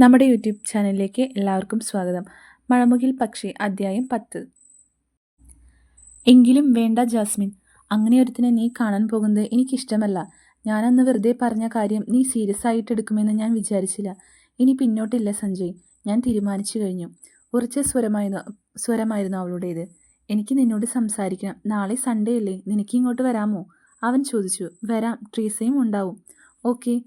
നമ്മുടെ യൂട്യൂബ് ചാനലിലേക്ക് എല്ലാവർക്കും സ്വാഗതം. മഴമുകിൽ പക്ഷി അധ്യായം പത്ത്. എങ്കിലും വേണ്ട ജാസ്മിൻ അങ്ങനെ ഒരുത്തിനെ നീ കാണാൻ പോകുന്നത് എനിക്കിഷ്ടമല്ല. ഞാനന്ന് വെറുതെ പറഞ്ഞ കാര്യം നീ സീരിയസ് ആയിട്ട് എടുക്കുമെന്ന് ഞാൻ വിചാരിച്ചില്ല. ഇനി പിന്നോട്ടില്ല സഞ്ജയ്. ഞാൻ തീരുമാനിച്ചു കഴിഞ്ഞു. ഉറച്ച സ്വരമായിരുന്നു സ്വരമായിരുന്നു അവളുടേത്. എനിക്ക് നിന്നോട് സംസാരിക്കണം. നാളെ സൺഡേ അല്ലേ? നിനക്ക് ഇങ്ങോട്ട് വരാമോ? അവൻ ചോദിച്ചു. വരാം. ട്രീസയും ഉണ്ടാവും. ഓക്കെ.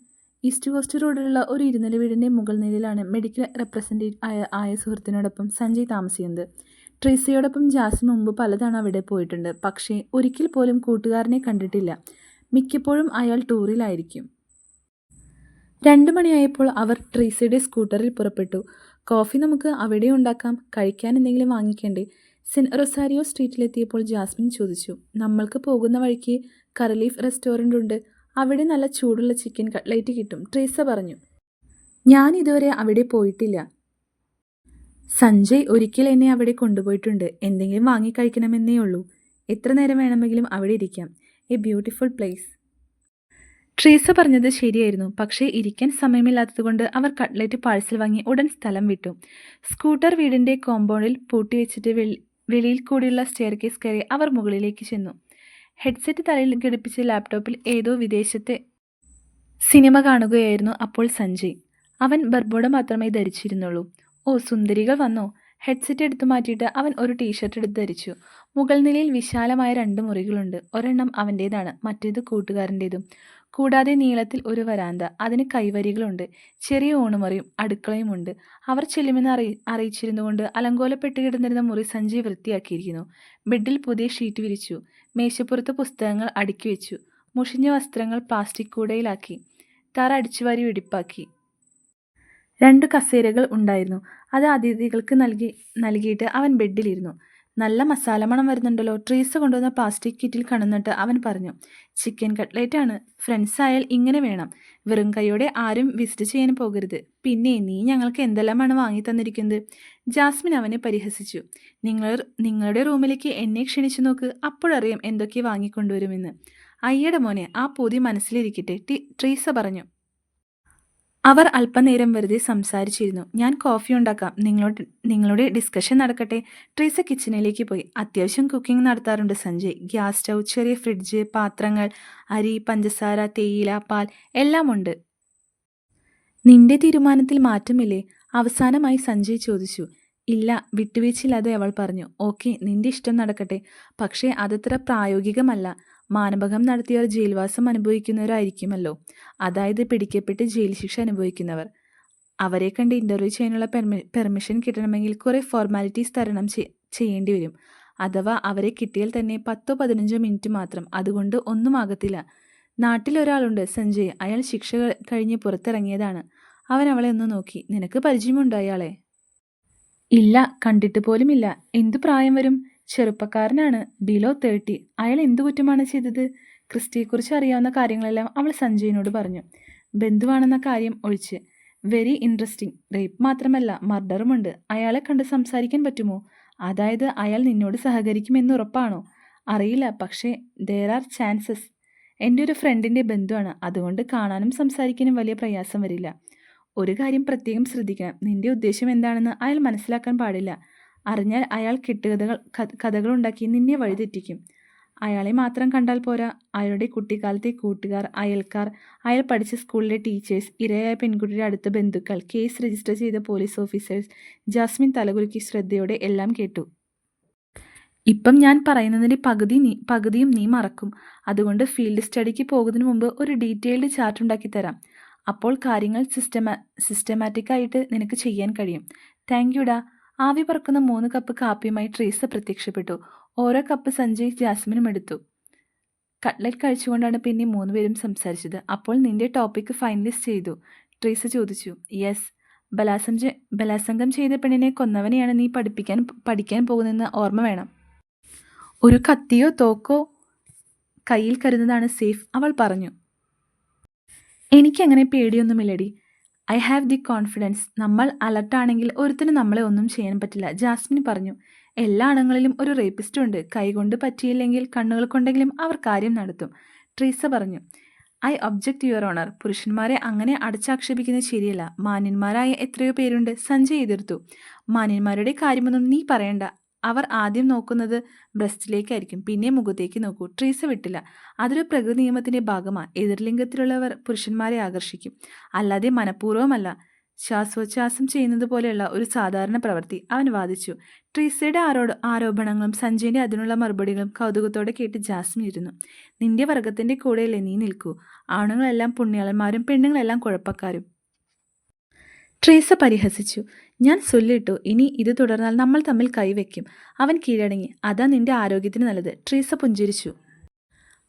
ഈസ്റ്റ് കോസ്റ്റ് റോഡിലുള്ള ഒരു ഇരുനില വീടിന്റെ മുകൾ നിലയിലാണ് മെഡിക്കൽ റെപ്രസെന്റേറ്റീവ് ആയ ആയ സുഹൃത്തിനോടൊപ്പം സഞ്ജയ് താമസിക്കുന്നത്. ട്രീസയോടൊപ്പം ജാസ്മിൻ മുമ്പ് പലതാണ് അവിടെ പോയിട്ടുണ്ട്. പക്ഷേ ഒരിക്കൽ പോലും കൂട്ടുകാരനെ കണ്ടിട്ടില്ല. മിക്കപ്പോഴും അയാൾ ടൂറിലായിരിക്കും. രണ്ട് മണിയായപ്പോൾ അവർ ട്രീസയുടെ സ്കൂട്ടറിൽ പുറപ്പെട്ടു. കോഫി നമുക്ക് അവിടെ ഉണ്ടാക്കാം. കഴിക്കാൻ എന്തെങ്കിലും വാങ്ങിക്കേണ്ടേ? സെൻ റൊസാരിയോ സ്ട്രീറ്റിലെത്തിയപ്പോൾ ജാസ്മിൻ ചോദിച്ചു. നമ്മൾക്ക് പോകുന്ന വഴിക്ക് കറലീഫ് റെസ്റ്റോറന്റ് ഉണ്ട്. അവിടെ നല്ല ചൂടുള്ള ചിക്കൻ കട്ട്ലേറ്റ് കിട്ടും. ട്രീസ പറഞ്ഞു. ഞാൻ ഇതുവരെ അവിടെ പോയിട്ടില്ല. സഞ്ജയ് ഒരിക്കൽ എന്നെ അവിടെ കൊണ്ടുപോയിട്ടുണ്ട്. എന്തെങ്കിലും വാങ്ങിക്കഴിക്കണമെന്നേ ഉള്ളൂ. എത്ര നേരം വേണമെങ്കിലും അവിടെ ഇരിക്കാം. എ ബ്യൂട്ടിഫുൾ പ്ലേസ് ട്രീസ പറഞ്ഞത് ശരിയായിരുന്നു. പക്ഷേ ഇരിക്കാൻ സമയമില്ലാത്തതുകൊണ്ട് അവർ കട്ട്ലറ്റ് പാഴ്സൽ വാങ്ങി ഉടൻ സ്ഥലം വിട്ടു. സ്കൂട്ടർ വീടിന്റെ കോമ്പൗണ്ടിൽ പൂട്ടിവെച്ചിട്ട് വെളി വെളിയിൽ കൂടിയുള്ള സ്റ്റെയർ കേസ് കയറി അവർ മുകളിലേക്ക് ചെന്നു. ഹെഡ്സെറ്റ് തലയിൽ ഘടിപ്പിച്ച ലാപ്ടോപ്പിൽ ഏതോ വിദേശത്തെ സിനിമ കാണുകയായിരുന്നു അപ്പോൾ സഞ്ജയ്. അവൻ ബർബോഡ മാത്രമേ ധരിച്ചിരുന്നുള്ളൂ. ഓ സുന്ദരികൾ വന്നോ? ഹെഡ്സെറ്റ് എടുത്തു മാറ്റിയിട്ട് അവൻ ഒരു ടീഷർട്ട് എടുത്ത് ധരിച്ചു. മുകൾ നിലയിൽ വിശാലമായ രണ്ട് മുറികളുണ്ട്. ഒരെണ്ണം അവന്റേതാണ് മറ്റേത് കൂട്ടുകാരന്റേതും കൂടാതെ നീളത്തിൽ ഒരു വരാന്ത. അതിന് കൈവരികളുണ്ട്. ചെറിയ ഊണുമുറിയും അടുക്കളയുമുണ്ട്. അവർ ചെല്ലുമെന്ന് അറിയി അറിയിച്ചിരുന്നുകൊണ്ട് അലങ്കോലപ്പെട്ട് കിടന്നിരുന്ന മുറി സഞ്ജയ് വൃത്തിയാക്കിയിരിക്കുന്നു. ബെഡിൽ പുതിയ ഷീറ്റ് വിരിച്ചു. മേശപ്പുറത്ത് പുസ്തകങ്ങൾ അടുക്കി വെച്ചു. മുഷിഞ്ഞ വസ്ത്രങ്ങൾ പ്ലാസ്റ്റിക് കൂടയിലാക്കി. തറ അടിച്ചുവാരി വെടിപ്പാക്കി. രണ്ട് കസേരകൾ ഉണ്ടായിരുന്നു. അത് അതിഥികൾക്ക് നൽകി നൽകിയിട്ട് അവൻ ബെഡിലിരുന്നു. നല്ല മസാല മണം വരുന്നുണ്ടല്ലോ. ട്രീസ് കൊണ്ടുവന്ന പ്ലാസ്റ്റിക് കിറ്റിൽ കണന്നിട്ട് അവൻ പറഞ്ഞു ചിക്കൻ കട്ട്ലേറ്റ് ആണ്. ഫ്രണ്ട്സ് ആയാൽ ഇങ്ങനെ വേണം. വെറും കൈയോടെ ആരും വിസിറ്റ് ചെയ്യാൻ പോകരുത്. പിന്നെ നീ ഞങ്ങൾക്ക് എന്തെല്ലാമാണ് വാങ്ങി തന്നിരിക്കുന്നത്? ജാസ്മിൻ അവനെ പരിഹസിച്ചു. നിങ്ങൾ നിങ്ങളുടെ റൂമിലേക്ക് എന്നെ ക്ഷണിച്ചു നോക്ക്. അപ്പോഴറിയാം എന്തൊക്കെ വാങ്ങിക്കൊണ്ടുവരുമെന്ന്. അയ്യയുടെ മോനെ ആ പൊതി മനസ്സിലിരിക്കട്ടെ. ട്രീസ പറഞ്ഞു. അവർ അല്പനേരം വെറുതെ സംസാരിച്ചിരുന്നു. ഞാൻ കോഫി ഉണ്ടാക്കാം. നിങ്ങളോട് നിങ്ങളുടെ ഡിസ്കഷൻ നടക്കട്ടെ. ട്രീസ കിച്ചണിലേക്ക് പോയി. അത്യാവശ്യം കുക്കിംഗ് നടത്താറുണ്ട് സഞ്ജയ്. ഗ്യാസ് സ്റ്റൗ ചെറിയ ഫ്രിഡ്ജ് പാത്രങ്ങൾ അരി പഞ്ചസാര തേയില പാൽ എല്ലാം ഉണ്ട്. നിന്റെ തീരുമാനത്തിൽ മാറ്റമില്ലേ? അവസാനമായി സഞ്ജയ് ചോദിച്ചു. ഇല്ല വിട്ടുവീഴ്ചയില്ലാതെ അവൾ പറഞ്ഞു. ഓക്കെ നിന്റെ ഇഷ്ടം നടക്കട്ടെ. പക്ഷേ അതത്ര പ്രായോഗികമല്ല. മാനഭംഗം നടത്തിയവർ ജയിൽവാസം അനുഭവിക്കുന്നവരായിരിക്കുമല്ലോ. അതായത് പിടിക്കപ്പെട്ട് ജയിൽ ശിക്ഷ അനുഭവിക്കുന്നവർ. അവരെ കണ്ട് ഇന്റർവ്യൂ ചെയ്യാനുള്ള പെർമിഷൻ കിട്ടണമെങ്കിൽ കുറേ ഫോർമാലിറ്റീസ് തരണം ചെയ്യേണ്ടി വരും. അഥവാ അവരെ കിട്ടിയാൽ തന്നെ പത്തോ പതിനഞ്ചോ മിനിറ്റ് മാത്രം. അതുകൊണ്ട് ഒന്നും ആകത്തില്ല. നാട്ടിലൊരാളുണ്ട് സഞ്ജയ്. അയാൾ ശിക്ഷ കഴിഞ്ഞ് പുറത്തിറങ്ങിയതാണ്. അവൻ അവളെ ഒന്ന് നോക്കി. നിനക്ക് പരിചയമുണ്ടോ അയാളെ? ഇല്ല. കണ്ടിട്ട് പോലുമില്ല. എന്തു പ്രായം വരും? ചെറുപ്പക്കാരനാണ്. ബിലോ തേർട്ടി അയാൾ എന്തു കുറ്റമാണ് ചെയ്തത്? ക്രിസ്റ്റിയെക്കുറിച്ച് അറിയാവുന്ന കാര്യങ്ങളെല്ലാം അവൾ സഞ്ജയിനോട് പറഞ്ഞു. ബന്ധുവാണെന്ന കാര്യം ഒഴിച്ച്. വെരി ഇൻട്രസ്റ്റിംഗ് റേപ്പ് മാത്രമല്ല മർഡറുമുണ്ട് അയാളെ കണ്ട് സംസാരിക്കാൻ പറ്റുമോ? അതായത് അയാൾ നിന്നോട് സഹകരിക്കുമെന്ന് ഉറപ്പാണോ? അറിയില്ല. പക്ഷേ ദർ ആർ ചാൻസസ് എന്റെ ഒരു ഫ്രണ്ടിന്റെ ബന്ധുവാണ്. അതുകൊണ്ട് കാണാനും സംസാരിക്കാനും വലിയ പ്രയാസം വരില്ല. ഒരു കാര്യം പ്രത്യേകം ശ്രദ്ധിക്കണം. നിന്റെ ഉദ്ദേശം എന്താണെന്ന് അയാൾ മനസ്സിലാക്കാൻ പാടില്ല. അറിഞ്ഞാൽ അയാൾ കെട്ടുകഥകൾ കഥകളുണ്ടാക്കി നിന്നെ വഴിതെറ്റിക്കും. അയാളെ മാത്രം കണ്ടാൽ പോരാ. അയാളുടെ കുട്ടിക്കാലത്തെ കൂട്ടുകാർ അയൽക്കാർ അയാൾ പഠിച്ച സ്കൂളിലെ ടീച്ചേഴ്സ് ഇരയായ പെൺകുട്ടിയുടെ അടുത്ത ബന്ധുക്കൾ കേസ് രജിസ്റ്റർ ചെയ്ത പോലീസ് ഓഫീസേഴ്സ് ജാസ്മിൻ തലകുലുക്കി ശ്രദ്ധയോടെ എല്ലാം കേട്ടു. ഇപ്പം ഞാൻ പറയുന്നതിന്റെ പകുതി നീ പകുതിയും നീ മറക്കും. അതുകൊണ്ട് ഫീൽഡ് സ്റ്റഡിക്ക് പോകുന്നതിന് മുമ്പ് ഒരു ഡീറ്റെയിൽഡ് ചാർട്ട് ഉണ്ടാക്കി തരാം. അപ്പോൾ കാര്യങ്ങൾ സിസ്റ്റമാ സിസ്റ്റമാറ്റിക്കായിട്ട് നിനക്ക് ചെയ്യാൻ കഴിയും. താങ്ക് യുടാ ആവി പറക്കുന്ന മൂന്ന് കപ്പ് കാപ്പിയുമായി ട്രീസ പ്രത്യക്ഷപ്പെട്ടു. ഓരോ കപ്പ് സഞ്ജയ് ജാസ്മിനും എടുത്തു. കട്ട്ലറ്റ് കഴിച്ചുകൊണ്ടാണ് പിന്നെ മൂന്നുപേരും സംസാരിച്ചത്. അപ്പോൾ നിന്റെ ടോപ്പിക് ഫൈനലിസ്റ്റ് ചെയ്തു. ട്രീസ ചോദിച്ചു. യെസ് ബലാസം ബലാസംഗം ചെയ്ത പെണ്ണിനെ കൊന്നവനെയാണ് നീ പഠിപ്പിക്കാൻ പഠിക്കാൻ പോകുന്നതെന്ന് ഓർമ്മ വേണം. ഒരു കത്തിയോ തോക്കോ കയ്യിൽ കരുതുന്നതാണ് സേഫ് അവൾ പറഞ്ഞു. എനിക്കങ്ങനെ പേടിയൊന്നുമില്ലടി. ഐ ഹാവ് ദി കോൺഫിഡൻസ് നമ്മൾ അലർട്ടാണെങ്കിൽ ഒരുത്തിന് നമ്മളെ ഒന്നും ചെയ്യാൻ പറ്റില്ല. ജാസ്മിൻ പറഞ്ഞു എല്ലാ ആണുങ്ങളിലും ഒരു റേപ്പിസ്റ്റ് ഉണ്ട്. കൈകൊണ്ട് പറ്റിയില്ലെങ്കിൽ കണ്ണുകൾ കൊണ്ടെങ്കിലും അവർ കാര്യം നടത്തും. ട്രീസ പറഞ്ഞു ഐ ഒബ്ജക്റ്റ് യുവർ ഓണർ പുരുഷന്മാരെ അങ്ങനെ അടച്ചാക്ഷേപിക്കുന്നത് ശരിയല്ല. മാന്യന്മാരായ എത്രയോ പേരുണ്ട്. സഞ്ജയ് എതിർത്തു. മാന്യന്മാരുടെ കാര്യമൊന്നും നീ പറയണ്ട. അവർ ആദ്യം നോക്കുന്നത് ബ്രസ്റ്റിലേക്കായിരിക്കും പിന്നെ മുഖത്തേക്ക് നോക്കൂ. ട്രീസ് വിട്ടില്ല. അതൊരു പ്രകൃതി നിയമത്തിന്റെ ഭാഗമാണ്. എതിർലിംഗത്തിലുള്ളവർ പുരുഷന്മാരെ ആകർഷിക്കും. അല്ലാതെ മനഃപൂർവമല്ല. ശ്വാസോച്ഛ്വാസം ചെയ്യുന്നത് പോലെയുള്ള ഒരു സാധാരണ പ്രവൃത്തി. അവൻ വാദിച്ചു. ട്രീസയുടെ ആരോ ആരോപണങ്ങളും സഞ്ജയിന്റെ അതിനുള്ള മറുപടികളും കൗതുകത്തോടെ കേട്ട് ജാസ്മി ഇരുന്നു. നിന്റെ വർഗത്തിന്റെ കൂടെയല്ലേ നീ നിൽക്കൂ. ആണുങ്ങളെല്ലാം പുണ്യാളന്മാരും പെണ്ണുങ്ങളെല്ലാം കുഴപ്പക്കാരും. ട്രീസ പരിഹസിച്ചു. ഞാൻ സൊല്ലിട്ടു ഇനി ഇത് തുടർന്നാൽ നമ്മൾ തമ്മിൽ കൈവയ്ക്കും അവൻ കീഴടങ്ങി. അതാ നിന്റെ ആരോഗ്യത്തിന് നല്ലത്. ട്രീസ പുഞ്ചിരിച്ചു.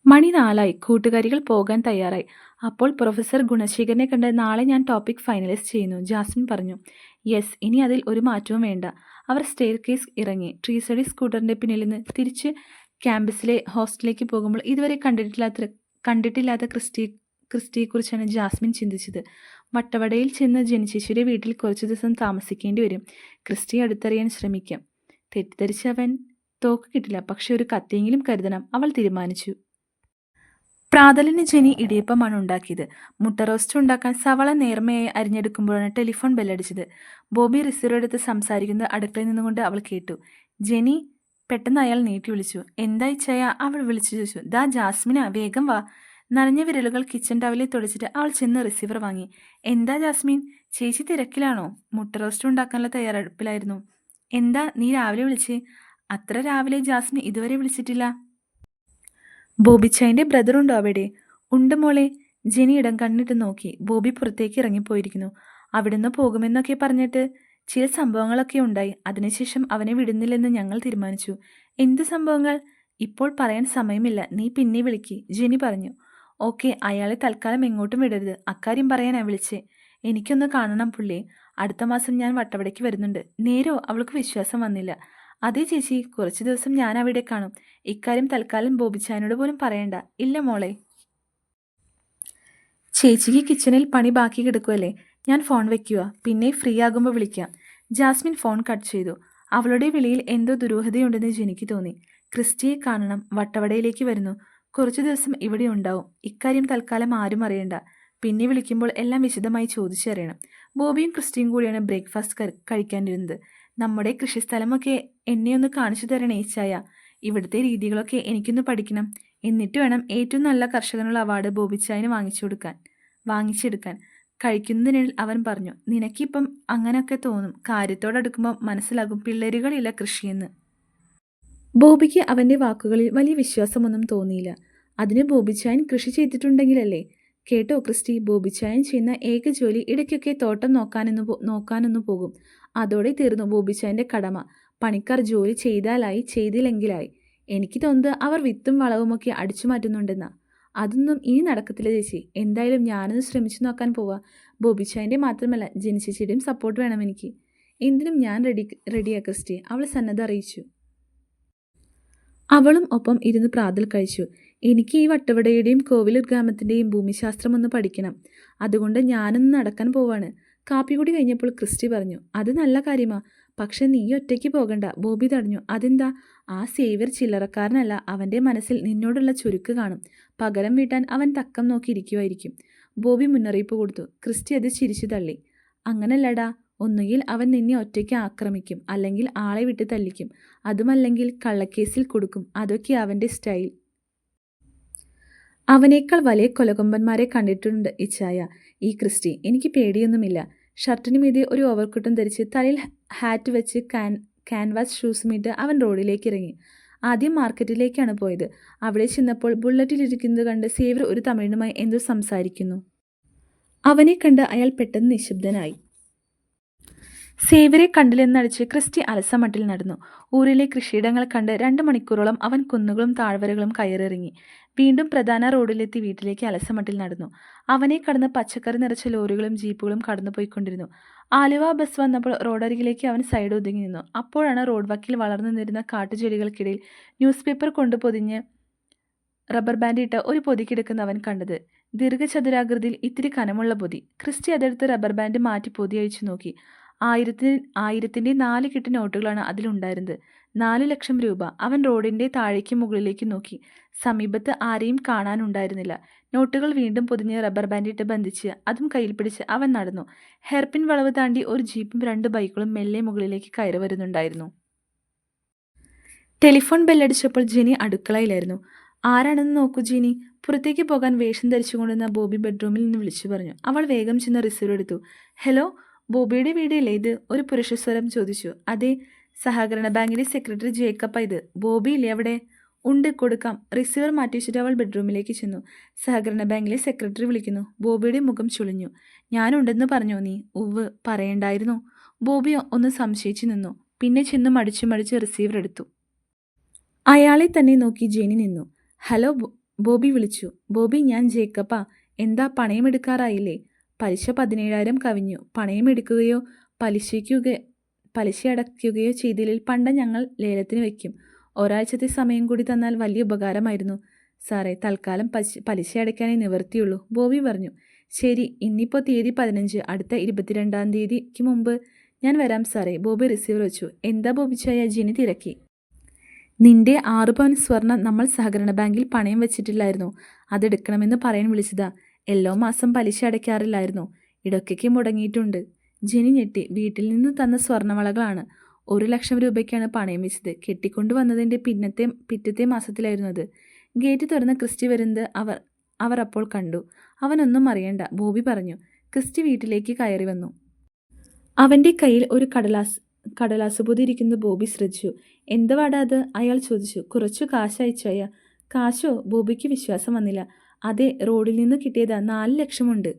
മണി നാലായി. കൂട്ടുകാരികൾ പോകാൻ തയ്യാറായി. അപ്പോൾ പ്രൊഫസർ ഗുണശേഖരനെ കണ്ട് നാളെ ഞാൻ ടോപ്പിക് ഫൈനലൈസ് ചെയ്യുന്നു ജാസ്മിൻ പറഞ്ഞു. യെസ് ഇനി അതിൽ ഒരു മാറ്റവും വേണ്ട. അവർ സ്റ്റെയർ കേസ് ഇറങ്ങി. ട്രീസയുടെ സ്കൂട്ടറിന്റെ പിന്നിൽ നിന്ന് തിരിച്ച് ക്യാമ്പസിലെ ഹോസ്റ്റലിലേക്ക് പോകുമ്പോൾ ഇതുവരെ കണ്ടിട്ടില്ലാത്ത കണ്ടിട്ടില്ലാത്ത ക്രിസ്റ്റി ക്രിസ്റ്റിയെക്കുറിച്ചാണ് ജാസ്മിൻ ചിന്തിച്ചത്. മട്ടവടയിൽ ചെന്ന് ജനിച്ചേശ്വരി വീട്ടിൽ കുറച്ചു ദിവസം താമസിക്കേണ്ടി വരും. ക്രിസ്റ്റിയെ അടുത്തറിയാൻ ശ്രമിക്കാം. തെറ്റിദ്ധരിച്ച് അവൻ തോക്ക് കിട്ടില്ല. പക്ഷെ ഒരു കത്തിയെങ്കിലും കരുതണം. അവൾ തീരുമാനിച്ചു. പ്രാതലിന് ജനി ഇടിയപ്പമാണ് ഉണ്ടാക്കിയത്. മുട്ട റോസ്റ്റ് ഉണ്ടാക്കാൻ സവള നേർമയായി അരിഞ്ഞെടുക്കുമ്പോഴാണ് ടെലിഫോൺ ബെല്ലടിച്ചത്. ബോബി റിസീവർ എടുത്ത് സംസാരിക്കുന്നത് അടുക്കളയിൽ നിന്നുകൊണ്ട് അവൾ കേട്ടു. ജെനി പെട്ടെന്ന് അയാൾ നീട്ടി വിളിച്ചു. എന്താ ഇച്ചയ അവൾ വിളിച്ചു ചോദിച്ചു. ദാ ജാസ്മിന വേഗം വാ. നനഞ്ഞ വിരലുകൾ കിച്ചൺ ടവലിൽ തുടച്ചിട്ട് അവൾ ചെന്ന് റിസീവർ വാങ്ങി. എന്താ ജാസ്മിൻ? ചേച്ചി തിരക്കിലാണോ? മുട്ട റോസ്റ്റ് ഉണ്ടാക്കാനുള്ള തയ്യാറെടുപ്പിലായിരുന്നു. എന്താ നീ രാവിലെ വിളിച്ച്? അത്ര രാവിലെ ജാസ്മിൻ ഇതുവരെ വിളിച്ചിട്ടില്ല. ബോബിച്ചായന്റെ ബ്രദറുണ്ടോ അവിടെ? ഉണ്ട് മോളെ. ജെനി ഇടം കണ്ണിട്ട് നോക്കി. ബോബി പുറത്തേക്ക് ഇറങ്ങിപ്പോയിരിക്കുന്നു. അവിടുന്ന് പോകുമെന്നൊക്കെ പറഞ്ഞിട്ട് ചില സംഭവങ്ങളൊക്കെ ഉണ്ടായി. അതിനുശേഷം അവനെ വിടുന്നില്ലെന്ന് ഞങ്ങൾ തീരുമാനിച്ചു. എന്ത് സംഭവങ്ങൾ? ഇപ്പോൾ പറയാൻ സമയമില്ല. നീ പിന്നെ വിളിക്കി ജെനി പറഞ്ഞു. ഓക്കെ അയാളെ തൽക്കാലം എങ്ങോട്ടും വിടരുത്. അക്കാര്യം പറയാനാ വിളിച്ചേ. എനിക്കൊന്ന് കാണണം പുള്ളിയെ അടുത്ത മാസം ഞാൻ വട്ടവടയ്ക്ക് വരുന്നുണ്ട്. നേരോ? അവൾക്ക് വിശ്വാസം വന്നില്ല. അതേ ചേച്ചി. കുറച്ച് ദിവസം ഞാൻ അവിടെ കാണും. ഇക്കാര്യം തൽക്കാലം ബോബിച്ചാനോട് പോലും പറയണ്ട. ഇല്ല മോളെ. ചേച്ചിക്ക് കിച്ചണിൽ പണി ബാക്കി കിടക്കുമല്ലേ ഞാൻ ഫോൺ വെക്കുക. പിന്നെ ഫ്രീ ആകുമ്പോൾ വിളിക്കാം. ജാസ്മിൻ ഫോൺ കട്ട് ചെയ്തു. അവളുടെ വിളിയിൽ എന്തോ ദുരൂഹതയുണ്ടെന്ന് ജനിക്ക് തോന്നി. ക്രിസ്റ്റിയെ കാണണം. വട്ടവടയിലേക്ക് വരുന്നു. കുറച്ചു ദിവസം ഇവിടെ ഉണ്ടാവും. ഇക്കാര്യം തൽക്കാലം ആരും അറിയണ്ട. പിന്നെ വിളിക്കുമ്പോൾ എല്ലാം വിശദമായി ചോദിച്ചറിയണം ബോബിയും ക്രിസ്റ്റിയും കൂടിയാണ് ബ്രേക്ക്ഫാസ്റ്റ് കഴിക്കാനിരുന്നത്. നമ്മുടെ കൃഷിസ്ഥലമൊക്കെ എന്നെ ഒന്ന് കാണിച്ചു തരണേ ചായ. ഇവിടുത്തെ രീതികളൊക്കെ എനിക്കൊന്ന് പഠിക്കണം. എന്നിട്ട് വേണം ഏറ്റവും നല്ല കർഷകനുള്ള അവാർഡ് ബോബിച്ചായന് വാങ്ങിച്ചു കൊടുക്കാൻ. വാങ്ങിച്ചെടുക്കാൻ. കഴിക്കുന്നതിനിടയിൽ അവൻ പറഞ്ഞു നിനക്കിപ്പം അങ്ങനെയൊക്കെ തോന്നും. കാര്യത്തോടടുക്കുമ്പോൾ മനസ്സിലാകും പിള്ളേരുകളില്ല കൃഷിയെന്ന്. ബോബിക്ക് അവന്റെ വാക്കുകളിൽ വലിയ വിശ്വാസമൊന്നും തോന്നിയില്ല. അതിന് ബോബിച്ചായൻ കൃഷി ചെയ്തിട്ടുണ്ടെങ്കിലല്ലേ? കേട്ടോ ക്രിസ്റ്റി ബോബിച്ചായൻ ചെയ്യുന്ന ഏക ജോലി ഇടയ്ക്കൊക്കെ തോട്ടം നോക്കാനെന്ന് നോക്കാനൊന്നു പോകും. അതോടെ തീർന്നു ബോബിച്ചായന്റെ കടമ. പണിക്കാർ ജോലി ചെയ്താലായി ചെയ്തില്ലെങ്കിലായി. എനിക്ക് തോന്നുന്നത് അവർ വിത്തും വളവുമൊക്കെ അടിച്ചു മാറ്റുന്നുണ്ടെന്നാ. അതൊന്നും ഇനി നടക്കത്തില്ല ചേച്ചി. എന്തായാലും ഞാനൊന്ന് ശ്രമിച്ചു നോക്കാൻ പോവാ. ബോബിച്ചായന്റെ മാത്രമല്ല ജനിച്ചേച്ചിയുടെയും സപ്പോർട്ട് വേണം എനിക്ക്. എന്തിനും ഞാൻ റെഡി റെഡിയാ ക്രിസ്റ്റി. അവൾ സന്നദ്ധ അറിയിച്ചു. അവളും ഒപ്പം ഇരുന്ന് പ്രാതൽ കഴിച്ചു. എനിക്ക് ഈ വട്ടവടയുടെയും കോവിലൂർ ഗ്രാമത്തിന്റെയും ഭൂമിശാസ്ത്രം ഒന്ന് പഠിക്കണം. അതുകൊണ്ട് ഞാനൊന്ന് നടക്കാൻ പോവാണ്. കാപ്പി കൂടി കഴിഞ്ഞപ്പോൾ ക്രിസ്റ്റി പറഞ്ഞു അത് നല്ല കാര്യമാ. പക്ഷെ നീ ഒറ്റയ്ക്ക് പോകണ്ട. ബോബി തടഞ്ഞു. അതെന്താ? ആ സേവ്യർ ചില്ലറക്കാരനല്ല. അവന്റെ മനസ്സിൽ നിന്നോടുള്ള ചുരുക്ക് കാണും. പകരം വീട്ടാൻ അവൻ തക്കം നോക്കിയിരിക്കുമായിരിക്കും ബോബി മുന്നറിയിപ്പ് കൊടുത്തു. ക്രിസ്റ്റി അത് ചിരിച്ചു തള്ളി. അങ്ങനല്ലടാ. ഒന്നുകിൽ അവൻ നിന്നെ ഒറ്റയ്ക്ക് ആക്രമിക്കും അല്ലെങ്കിൽ ആളെ വിട്ട് തല്ലിക്കും. അതുമല്ലെങ്കിൽ കള്ളക്കേസിൽ കൊടുക്കും. അതൊക്കെ അവന്റെ സ്റ്റൈൽ. അവനേക്കാൾ വലിയ കൊലകൊമ്പന്മാരെ കണ്ടിട്ടുണ്ട് ഇച്ചായ. ഈ ക്രിസ്റ്റി എനിക്ക് പേടിയൊന്നുമില്ല. ഷർട്ടിന് മീതെ ഒരു ഓവർകോട്ടും ധരിച്ച് തലയിൽ ഹാറ്റ് വെച്ച് കാൻ ക്യാൻവാസ് ഷൂസുമിട്ട് അവൻ റോഡിലേക്ക് ഇറങ്ങി. ആദ്യം മാർക്കറ്റിലേക്കാണ് പോയത്. അവിടെ ചെന്നപ്പോൾ ബുള്ളറ്റിലിരിക്കുന്നത് കണ്ട് സേവർ ഒരു തമിഴനുമായി എന്തോ സംസാരിക്കുന്നു. അവനെ കണ്ട് അയാൾ പെട്ടെന്ന് നിശബ്ദനായി. സേവരെ കണ്ടില്ലെന്നടിച്ച് ക്രിസ്റ്റി അലസമട്ടിൽ നടന്നു. ഊരിലെ കൃഷിയിടങ്ങൾ കണ്ട് രണ്ട് മണിക്കൂറോളം അവൻ കുന്നുകളും താഴ്വരകളും കയറിറങ്ങി വീണ്ടും പ്രധാന റോഡിലെത്തി വീട്ടിലേക്ക് അലസമട്ടിൽ നടന്നു. അവനെ കടന്ന് പച്ചക്കറി നിറച്ച ലോറികളും ജീപ്പുകളും കടന്നുപോയിക്കൊണ്ടിരുന്നു. ആലുവ ബസ് വന്നപ്പോൾ റോഡരികിലേക്ക് അവൻ സൈഡ് ഒതുങ്ങി നിന്നു. അപ്പോഴാണ് റോഡ് വക്കിൽ വളർന്നു നിന്നിരുന്ന കാട്ടുചെടികൾക്കിടയിൽ ന്യൂസ് പേപ്പർ കൊണ്ടു പൊതിഞ്ഞ് റബ്ബർ ബാൻഡ് ഇട്ട് ഒരു പൊതി അവൻ കണ്ടത്. ദീർഘചതുരാകൃതിയിൽ ഇത്തിരി കനമുള്ള പൊതി. ക്രിസ്റ്റി അതെടുത്ത് റബ്ബർ ബാൻഡ് മാറ്റി പൊതി അഴിച്ചു നോക്കി. ആയിരത്തിന് ആയിരത്തിന്റെ നാല് കെട്ട് നോട്ടുകളാണ് അതിലുണ്ടായിരുന്നത്. നാല് ലക്ഷം രൂപ. അവൻ റോഡിന്റെ താഴേക്ക് മുകളിലേക്ക് നോക്കി. സമീപത്ത് ആരെയും കാണാനുണ്ടായിരുന്നില്ല. നോട്ടുകൾ വീണ്ടും പൊതിഞ്ഞ് റബ്ബർ ബാൻഡിട്ട് ബന്ധിച്ച് അതും കയ്യിൽ പിടിച്ച് അവൻ നടന്നു. ഹെയർപിൻ വളവ് താണ്ടി ഒരു ജീപ്പും രണ്ട് ബൈക്കുകളും മെല്ലെ മുകളിലേക്ക് കയറി വരുന്നുണ്ടായിരുന്നു. ടെലിഫോൺ ബെല്ലടിച്ചപ്പോൾ ജിനി അടുക്കളയിലായിരുന്നു. ആരാണെന്ന് നോക്കൂ ജിനി. പുറത്തേക്ക് പോകാൻ വേഷം ധരിച്ചുകൊണ്ടിരുന്ന ബോബി ബെഡ്റൂമിൽ നിന്ന് വിളിച്ചു പറഞ്ഞു. അവൾ വേഗം ചെന്ന് റിസീവർ എടുത്തു. ഹലോ ബോബിയുടെ വീടല്ലേ ഇത്? ഒരു പുരുഷസ്വരം ചോദിച്ചു. അതെ സഹകരണ ബാങ്കിലെ സെക്രട്ടറി ജേക്കപ്പ ഇത്. ബോബി ഇല്ലേ അവിടെ? ഉണ്ട് കൊടുക്കാം. റിസീവർ മാറ്റി വെച്ചിട്ട് അവൾ ബെഡ്റൂമിലേക്ക് ചെന്നു. സഹകരണ ബാങ്കിലെ സെക്രട്ടറി വിളിക്കുന്നു. ബോബിയുടെ മുഖം ചുളിഞ്ഞു. ഞാനുണ്ടെന്ന് പറഞ്ഞോ നീ? ഉവ് പറയണ്ടായിരുന്നു. ബോബി ഒന്ന് സംശയിച്ചു നിന്നു. പിന്നെ ചെന്ന് മടിച്ചു മടിച്ച് റിസീവർ എടുത്തു. അയാളെ തന്നെ നോക്കി ജെനി നിന്നു. ഹലോ ബോബി വിളിച്ചു. ബോബി ഞാൻ ജേക്കപ്പാ എന്താ പണയമെടുക്കാറായില്ലേ പലിശ പതിനേഴായിരം കവിഞ്ഞു. പണയമെടുക്കുകയോ പലിശയ്ക്കുക പലിശ അടയ്ക്കുകയോ ചെയ്തില്ലെങ്കിൽ പണ്ട ഞങ്ങൾ ലേലത്തിന് വയ്ക്കും. ഒരാഴ്ചത്തെ സമയം കൂടി തന്നാൽ വലിയ ഉപകാരമായിരുന്നു. സാറേ തൽക്കാലം പലിശ അടയ്ക്കാനേ നിവർത്തിയുള്ളൂ ബോബി പറഞ്ഞു. ശരി ഇന്നിപ്പോൾ തീയതി പതിനഞ്ച് അടുത്ത ഇരുപത്തിരണ്ടാം തീയതിക്ക് മുമ്പ് ഞാൻ വരാം സാറേ ബോബി റിസീവർ വെച്ചു. എന്താ ബോബി ചായ? ജിനി തിരക്കി. നിന്റെ ആറ് പവൻ സ്വർണം നമ്മൾ സഹകരണ ബാങ്കിൽ പണയം വെച്ചിട്ടില്ലായിരുന്നു അതെടുക്കണമെന്ന് പറയാൻ വിളിച്ചതാ. എല്ലോ മാസം പലിശ അടയ്ക്കാറില്ലായിരുന്നു. ഇടയ്ക്കൊക്കെ മുടങ്ങിയിട്ടുണ്ട്. ജിനി ഞെട്ടി വീട്ടിൽ നിന്ന് തന്ന സ്വർണവളകളാണ് ഒരു ലക്ഷം രൂപയ്ക്കാണ് പണയം വെച്ചത്. കെട്ടിക്കൊണ്ടു വന്നതിന്റെ പിന്നത്തെ പിറ്റത്തെ മാസത്തിലായിരുന്നു അത് ഗേറ്റ് തുറന്ന് ക്രിസ്റ്റി വരുന്നത് അവർ അവർ അപ്പോൾ കണ്ടു. അവനൊന്നും അറിയണ്ട. ബോബി പറഞ്ഞു. ക്രിസ്റ്റി വീട്ടിലേക്ക് കയറി വന്നു. അവന്റെ കയ്യിൽ ഒരു കടലാസ് കടലാസ് പൊതി ഇരിക്കുന്നത് ബോബി ശ്രദ്ധിച്ചു. എന്തുവാടാ അത്? അയാൾ ചോദിച്ചു. കുറച്ചു കാശ് അയച്ചോയ കാശോ? ബോബിക്ക് വിശ്വാസം വന്നില്ല. അതെ റോഡിൽ നിന്ന് കിട്ടിയത്. നാല് ലക്ഷമുണ്ട്.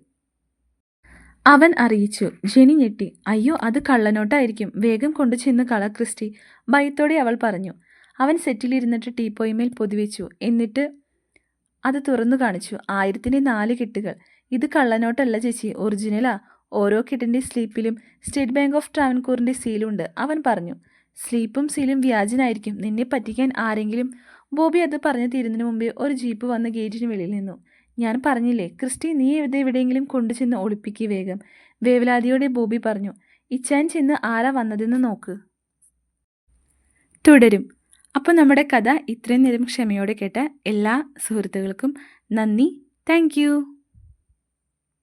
അവൻ അറിയിച്ചു. ജെനി ഞെട്ടി. അയ്യോ അത് കള്ളനോട്ടായിരിക്കും. വേഗം കൊണ്ടു ചെന്ന് കള ക്രിസ്റ്റി. ഭയത്തോടെ അവൾ പറഞ്ഞു. അവൻ സെറ്റിലിരുന്നിട്ട് ടീപ്പോയിമേൽ പൊതിവെച്ചു. എന്നിട്ട് അത് തുറന്നു കാണിച്ചു. ആയിരത്തിന്റെ നാല് കെട്ടുകൾ. ഇത് കള്ളനോട്ടല്ല ചേച്ചി. ഒറിജിനലാ. ഓരോ കെട്ടിന്റെ സ്ലീപ്പിലും സ്റ്റേറ്റ് ബാങ്ക് ഓഫ് ട്രാവൻകൂറിന്റെ സീലുണ്ട്. അവൻ പറഞ്ഞു. സ്ലീപ്പും സീലും വ്യാജനായിരിക്കും. നിന്നെ പറ്റിക്കാൻ ആരെങ്കിലും ബോബി അത് പറഞ്ഞു തീരുന്നതിന് മുമ്പേ ഒരു ജീപ്പ് വന്ന് ഗേറ്റിന് വെളിയിൽ നിന്നു. ഞാൻ പറഞ്ഞില്ലേ ക്രിസ്റ്റി നീ ഇത് എവിടെയെങ്കിലും കൊണ്ടുചെന്ന് ഒളിപ്പിക്കുക വേഗം. വേവലാതിയോടെ ബോബി പറഞ്ഞു ഇച്ചാൻ ചെന്ന് ആരാ വന്നതെന്ന് നോക്ക്. തുടരും. അപ്പോൾ നമ്മുടെ കഥ ഇത്രയും നേരം ക്ഷമയോടെ കേട്ട എല്ലാ സുഹൃത്തുക്കൾക്കും നന്ദി. താങ്ക്